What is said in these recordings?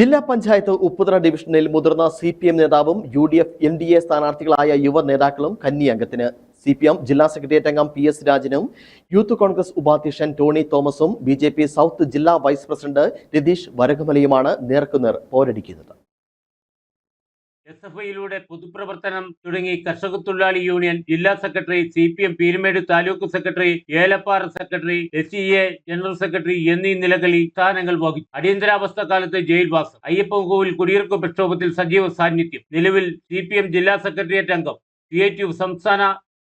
ജില്ലാ പഞ്ചായത്ത് ഉപ്പുതറ ഡിവിഷനിൽ മുതിർന്ന സി പി എം നേതാവും U D F N D A സ്ഥാനാർത്ഥികളായ യുവ നേതാക്കളും കന്നി അംഗത്തിന് സി പി എം ജില്ലാ സെക്രട്ടേറിയറ്റ് അംഗം പി എസ് രാജനും യൂത്ത് കോൺഗ്രസ് ഉപാധ്യക്ഷൻ ടോണി തോമസും ബി ജെ പി സൗത്ത് ജില്ലാ വൈസ് പ്രസിഡന്റ് രതീഷ് വരകമലയുമാണ് നേർക്കുനേർ പോരടിക്കുന്നത്. എസ് എഫ് ഐയിലൂടെ പൊതുപ്രവർത്തനം തുടങ്ങി കർഷക തൊഴിലാളി യൂണിയൻ ജില്ലാ secretary C P M Peerumade taluk secretary Elappara secretary S E A general secretary എന്നീ നിലകളിൽ സ്ഥാനങ്ങൾ വഹിച്ചു. അടിയന്തരാവസ്ഥ കാലത്ത് ജയിൽവാസം. അയ്യപ്പൻകോവിൽ കുടിയിറക്ക് പ്രക്ഷോഭത്തിൽ സജീവ സാന്നിധ്യം. നിലവിൽ സി പി എം ജില്ലാ സെക്രട്ടേറിയറ്റ് അംഗം. സി സംസ്ഥാന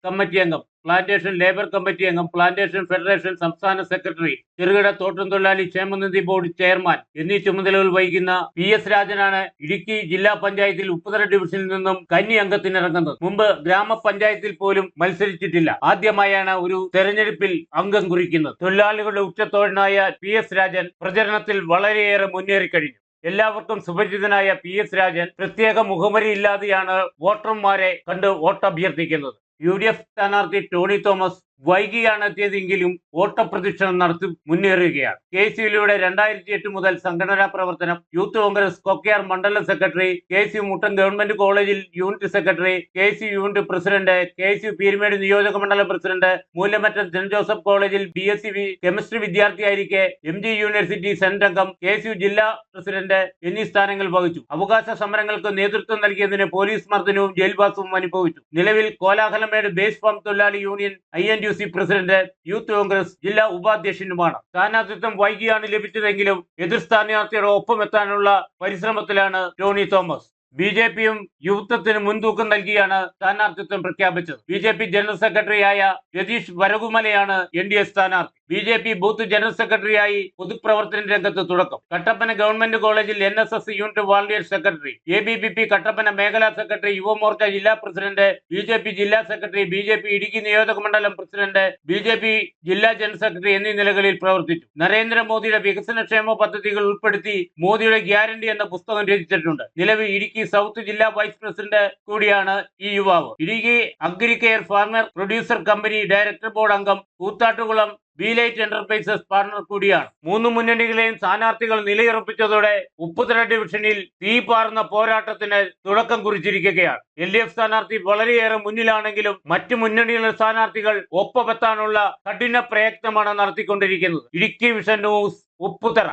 കമ്മിറ്റി അംഗം. പ്ലാന്റേഷൻ ലേബർ കമ്മിറ്റി അംഗം പ്ലാന്റേഷൻ ഫെഡറേഷൻ സംസ്ഥാന സെക്രട്ടറി ചെറുകിട തോട്ടം തൊഴിലാളി ക്ഷേമനിധി ബോർഡ് ചെയർമാൻ എന്നീ ചുമതലകൾ വഹിക്കുന്ന പി എസ് രാജനാണ് ഇടുക്കി ജില്ലാ പഞ്ചായത്തിൽ ഉപ്പുതറ ഡിവിഷനിൽ നിന്നും കന്നി അംഗത്തിനിറങ്ങുന്നത്. മുമ്പ് ഗ്രാമപഞ്ചായത്തിൽ പോലും മത്സരിച്ചിട്ടില്ല. ആദ്യമായാണ് ഒരു തെരഞ്ഞെടുപ്പിൽ അംഗം കുറിക്കുന്നത്. തൊഴിലാളികളുടെ ഉച്ചത്തോഴനായ പി എസ് രാജൻ പ്രചരണത്തിൽ വളരെയേറെ മുന്നേറിക്കഴിഞ്ഞു. എല്ലാവർക്കും സുപരിചിതനായ പി എസ് രാജൻ പ്രത്യേക മുഖമരിയില്ലാതെയാണ് വോട്ടർമാരെ കണ്ട് വോട്ടഭ്യർത്ഥിക്കുന്നത്. യു ഡി എഫ് സ്ഥാനാർത്ഥി ടോണി തോമസ് വൈകിയാണ് എത്തിയതെങ്കിലും ഓട്ടപ്രദക്ഷിണം നടത്തി മുന്നേറുകയാണ്. കെ സി യുയിലൂടെ രണ്ടായിരത്തി എട്ട് മുതൽ സംഘടനാ പ്രവർത്തനം യൂത്ത് കോൺഗ്രസ് കൊക്കയാർ മണ്ഡലം secretary K C Muttam government കോളേജിൽ unit secretary K C unit president K C Peerumade നിയോജക മണ്ഡലം പ്രസിഡന്റ് മൂലമറ്റം സെന്റ് ജോസഫ് കോളേജിൽ ബി എസ് സി കെമിസ്ട്രി വിദ്യാർത്ഥിയായിരിക്കെ എം ജി യൂണിവേഴ്സിറ്റി സെന്റ് അംഗം കെ സി ജില്ലാ പ്രസിഡന്റ് എന്നീ സ്ഥാനങ്ങൾ വഹിച്ചു. അവകാശ സമരങ്ങൾക്ക് നേതൃത്വം നൽകിയതിന് പോലീസ് മർദ്ദനവും ജയിൽവാസവും അനുഭവിച്ചു. നിലവിൽ കോലാഹലമേട് ബേസ് ഫാം തൊഴിലാളി union I N U C president youth Congress ജില്ലാ ഉപാധ്യക്ഷനുമാണ്. സ്ഥാനാർത്ഥിത്വം വൈകിയാണ് ലഭിച്ചതെങ്കിലും എതിർ സ്ഥാനാർത്ഥിയുടെ ഒപ്പം എത്താനുള്ള പരിശ്രമത്തിലാണ് ടോണി തോമസ്. ബി ജെ പിയും യുവത്വത്തിന് മുൻതൂക്കം നൽകിയാണ് സ്ഥാനാർത്ഥിത്വം പ്രഖ്യാപിച്ചത്. ബി ജനറൽ സെക്രട്ടറിയായ രതീഷ് വരകുമലയാണ് എൻ ഡി എ സ്ഥാനാർത്ഥി. B J P booth general സെക്രട്ടറിയായി പൊതുപ്രവർത്തന രംഗത്ത് തുടക്കം. കട്ടപ്പന ഗവൺമെന്റ് കോളേജിൽ N S S unit volunteer secretary A B B P Kattappana മേഖലാ സെക്രട്ടറി യുവമോർച്ച ജില്ലാ പ്രസിഡന്റ് ബി ജെ പി ജില്ലാ secretary B J P Idukki നിയോജക മണ്ഡലം പ്രസിഡന്റ് ബി ജെ പി ജില്ലാ ജനറൽ സെക്രട്ടറി എന്നീ നിലകളിൽ പ്രവർത്തിച്ചു. നരേന്ദ്രമോദിയുടെ വികസനക്ഷേമ പദ്ധതികൾ ഉൾപ്പെടുത്തി മോദിയുടെ ഗ്യാരണ്ടി എന്ന പുസ്തകം രചിച്ചിട്ടുണ്ട്. നിലവിൽ ഇടുക്കി സൗത്ത് ജില്ലാ വൈസ് പ്രസിഡന്റ് കൂടിയാണ് ഈ യുവാവ്. Idukki agricare farmer producer company director board അംഗം കൂത്താട്ടുകുളം ബിലൈറ്റ് എന്റർപ്രൈസസ് പാർട്ണർ കൂടിയാണ്. മൂന്ന് മുന്നണികളെയും സ്ഥാനാർത്ഥികൾ നിലയുറപ്പിച്ചതോടെ ഉപ്പുതല ഡിവിഷനിൽ തീ പാർന്ന പോരാട്ടത്തിന് തുടക്കം കുറിച്ചിരിക്കുകയാണ്. എൽ ഡി എഫ് സ്ഥാനാർത്ഥി വളരെയേറെ മുന്നിലാണെങ്കിലും മറ്റ് മുന്നണികളുടെ സ്ഥാനാർത്ഥികൾ ഒപ്പമെത്താനുള്ള കഠിന പ്രയത്നമാണ് നടത്തിക്കൊണ്ടിരിക്കുന്നത്. Idukki vision news Upputhara